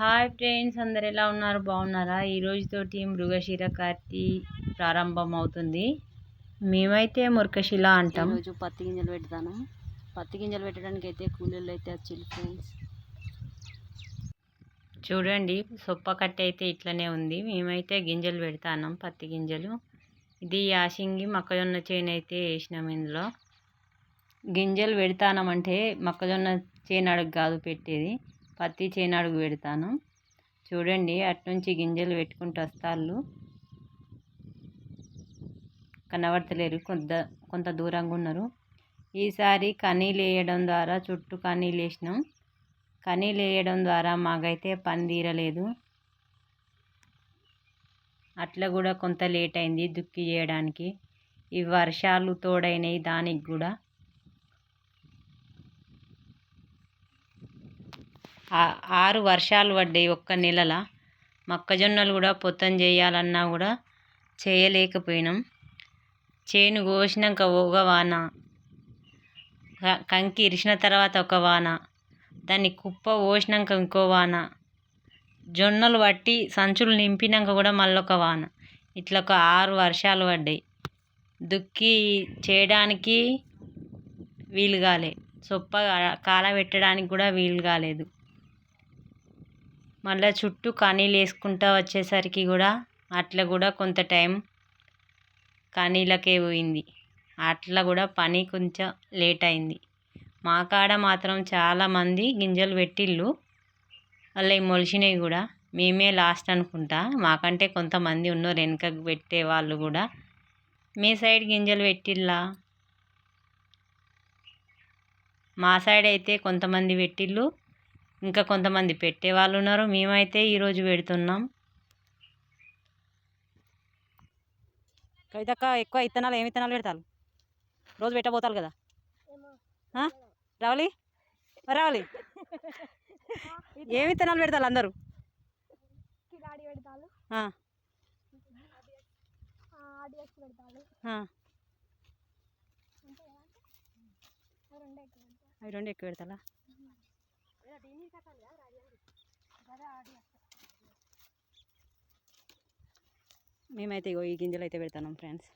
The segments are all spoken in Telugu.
హాయ్ ఫ్రెండ్స్ అందరు ఎలా ఉన్నారు? బాగున్నారా? ఈ రోజుతోటి మృగశిర కార్తి ప్రారంభం అవుతుంది మేమైతే మురకశిల అంటాం. ఈరోజు పత్తి గింజలు పెడతాను? పత్తి గింజలు పెట్టడానికి అయితే కూలీలు అయితే వచ్చింది ఫ్రెండ్స్. చూడండి సొప్ప కట్టె అయితే ఇట్లనే ఉంది. మేమైతే గింజలు పెడతాం పత్తి గింజలు. ఇది యాసింగి మొక్కజొన్న చేను అయితే వేసినాం ఇందులో. గింజలు పెడతానమంటే మొక్కజొన్న చేను అడుగు కాదు పెట్టేది. పత్తి చేను అడుగు పెడతాను. చూడండి అట్నుంచి గింజలు పెట్టుకుంటూ వస్తాళ్ళు. కనబడతలేరు కొంత కొంత దూరంగా ఉన్నారు. ఈసారి కనీలు వేయడం ద్వారా చుట్టూ కనీలు వేసినాం. కనీలు వేయడం ద్వారా మాకైతే పని తీరలేదు. అట్లా కూడా కొంత లేట్ అయింది దుక్కి చేయడానికి. ఈ వర్షాలు తోడైనవి దానికి కూడా. ఆరు వర్షాలు పడ్డాయి ఒక్క నెలల. మొక్కజొన్నలు కూడా పొత్తం చేయాలన్నా కూడా చేయలేకపోయినాం. చేను కోసినాక ఒక వాన. కంకి ఇరిచిన తర్వాత ఒక వాన. దాన్ని కుప్ప పోసినాక ఇంకో వాన. జొన్నలు పట్టి సంచులు నింపినాక కూడా మళ్ళొక వాన. ఇట్లా ఒక ఆరు వర్షాలు పడ్డాయి. దుక్కి చేయడానికి వీలు కాలే. సొప్ప కాలబెట్టడానికి కూడా వీలు కాలేదు. మళ్ళీ చుట్టూ కనీలు వేసుకుంటా వచ్చేసరికి కూడా అట్లా కూడా కొంత టైం కనీలకే పోయింది. అట్లా కూడా పని కొంచెం లేట్ అయింది. మా కాడ మాత్రం చాలామంది గింజలు పెట్టిళ్ళు. వాళ్ళవి మొలిచినాయి కూడా మేమే లాస్ట్ అనుకుంటా. మాకంటే కొంతమంది ఉన్నారు వెనకకు పెట్టే వాళ్ళు కూడా. మీ సైడ్ గింజలు పెట్టిల్లా? మా సైడ్ అయితే కొంతమంది పెట్టిళ్ళు. ఇంకా కొంతమంది పెట్టే వాళ్ళు ఉన్నారు. మేమైతే ఈరోజు పెడుతున్నాం. కవితక్క ఎక్కువ ఇత్తనాలు ఏమి ఇత్తనాలు పెడతారు? రోజు పెట్టబోతారు కదా? రావాలి? రావాలి? ఏమి ఇత్తనాలు పెడతారు అందరూ? అవి రెండే ఎక్కువ పెడతారు? అదే మేమైతే ఇగో ఈ గింజలు అయితే పెడతాం ఫ్రెండ్స్.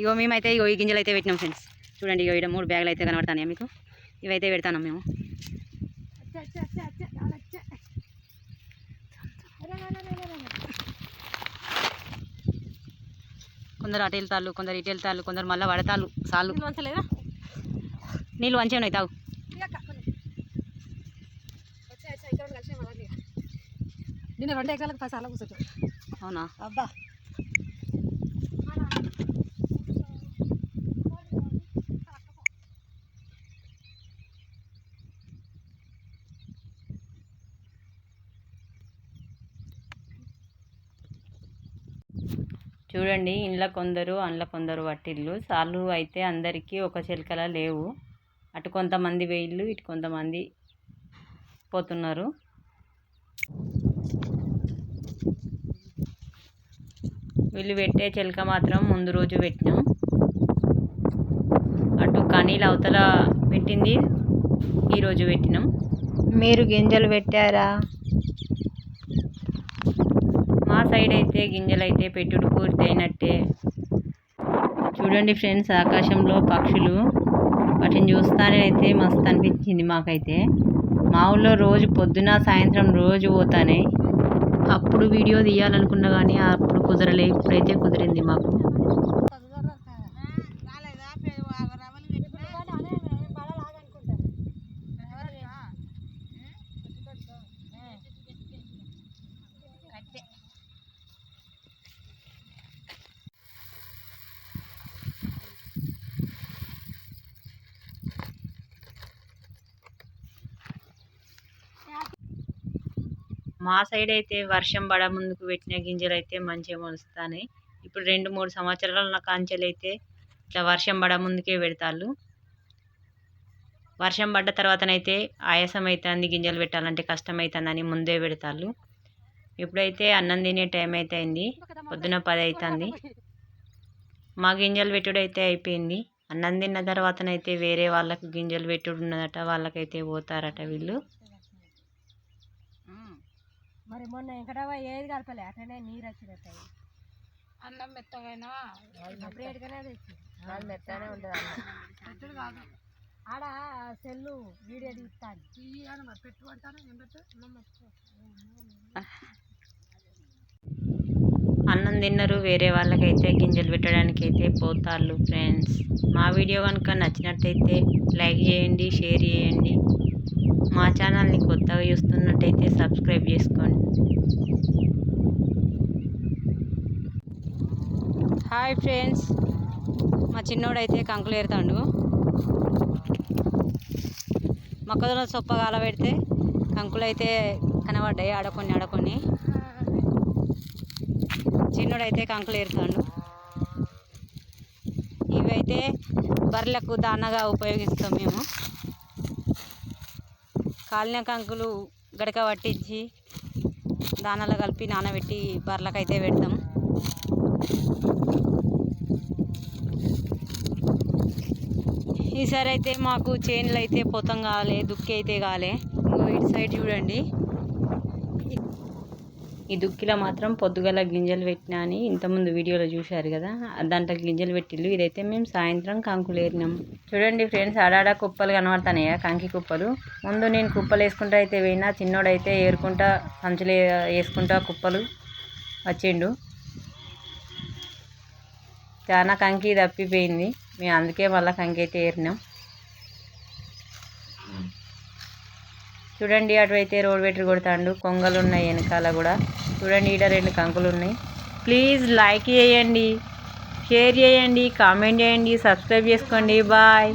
ఇగో మేమైతే ఇగో ఈ గింజలు అయితే పెట్టినాం ఫ్రెండ్స్. చూడండి ఇగో ఇక్కడ మూడు బ్యాగులు అయితే కనబడతాయి మీకు? ఇవైతే పెడతాం మేము. కొందరు అటు వెళ్తారు కొందరు ఇటు వెళ్తారు కొందరు మళ్ళీ పడతారు సార్లు వంచలేదా? నీళ్ళు మంచిగా ఉన్నాయి తాగు. నిన్న రెండు ఎకరాలకు పది సార్లు కూర్చోచ్చు అవునా? అబ్బా. చూడండి ఇండ్ల కొందరు అండ్ల కొందరు వట్టిళ్ళు. సార్లు అయితే అందరికీ ఒక చిలకల లేవు. అటు కొంతమంది వేయిళ్ళు ఇటు కొంతమంది పోతున్నారు. వీళ్ళు పెట్టే చిలక మాత్రం ముందు రోజు పెట్టినాం. అటు కనీలు అవతల పెట్టింది ఈరోజు పెట్టినాం. మీరు గింజలు పెట్టారా? సైడ్ అయితే గింజలు అయితే పెట్టుడు పూర్తి అయినట్టే చూడండి ఫ్రెండ్స్ ఆకాశంలో పక్షులు. వాటిని చూస్తానే అయితే మస్తు అనిపించింది మాకైతే. మా ఊళ్ళో రోజు పొద్దున సాయంత్రం రోజు పోతానే. అప్పుడు వీడియో తీయాలనుకున్నా కానీ అప్పుడు కుదరలే ఇప్పుడైతే కుదిరింది మాకు. మా సైడ్ అయితే వర్షం పడ ముందుకు పెట్టిన గింజలు అయితే మంచిగా మొలుస్తాయి ఇప్పుడు రెండు మూడు సంవత్సరాల కాంచెలు అయితే ఇట్లా వర్షం పడ ముందుకే పెడతాళ్ళు. వర్షం పడ్డ తర్వాతనైతే ఆయాసం అవుతుంది గింజలు పెట్టాలంటే కష్టం అవుతుందని ముందే పెడతాళ్ళు. ఇప్పుడైతే అన్నం తినే టైం అయితే అయింది పొద్దున పది అవుతుంది మా గింజలు పెట్టుడు అయితే అయిపోయింది. అన్నం తిన్న తర్వాతనైతే వేరే వాళ్ళకు గింజలు పెట్టుడు ఉన్నదట వాళ్ళకైతే పోతారట వీళ్ళు. మరి మొన్న వెంకటవ్వ ఏది కలపలే అట్లనే నీరు వచ్చినట్టు. అన్నం మెత్తగైనా? అప్పుడేటికనే తెచ్చి మెత్తనే ఉంటుంది కాదు. ఆడ సెల్లు వీడియో తీస్తాను మరి పెట్టు పడతాను? ఏం పెట్టు? అన్నం తిన్నరు వేరే వాళ్ళకైతే గింజలు పెట్టడానికి అయితే పోతాళ్ళు ఫ్రెండ్స్. మా వీడియో కనుక నచ్చినట్టయితే లైక్ చేయండి షేర్ చేయండి. మా ఛానల్ని కొత్తగా చూస్తున్నట్టయితే సబ్స్క్రైబ్ చేసుకోండి. Hi friends. మా చిన్నోడైతే కంకులు ఏరుతాడు. మొక్కజొన్న సొప్ప కాలబెడితే కంకులు అయితే కనబడ్డాయి ఆడకొని ఆడకొని చిన్నోడైతే కంకులు ఏరుతాడు. ఇవైతే బర్రెలకు దానగా ఉపయోగిస్తాం మేము. కాలిన కంకులు గడక పట్టించి దానాలో కలిపి నానబెట్టి బర్రెలకైతే పెడతాం. ఈసారి అయితే మాకు చేనులు అయితే పొతం కాలే దుక్కి అయితే కాలే ఇటు సైడ్ చూడండి. ఈ దుక్కిలో మాత్రం పొద్దుగల గింజలు పెట్టినా అని ఇంతకుముందు వీడియోలో చూశారు కదా. దాంట్లో గింజలు పెట్టిళ్ళు. ఇదైతే మేము సాయంత్రం కంకులు ఏరినాం చూడండి ఫ్రెండ్స్ ఆడాడ కుప్పలు కనబడుతున్నాయా కంకి కుప్పలు. ముందు నేను కుప్పలు వేసుకుంటా అయితే పోయినా చిన్నోడైతే ఏరుకుంటా సంచులు వేసుకుంటా కుప్పలు వచ్చిండు. చాలా కంకి తప్పిపోయింది. మేము అందుకే మళ్ళీ కంకి అయితే ఏరినాం. చూడండి అటువైతే రోడ్ పెట్టి కొడతాండు. కొంగలు ఉన్నాయి వెనకాల కూడా. చూడండి ఈడ రెండు కంకులు ఉన్నాయి ప్లీజ్ లైక్ చేయండి షేర్ చేయండి కామెంట్ చేయండి సబ్స్క్రైబ్ చేసుకోండి. బాయ్.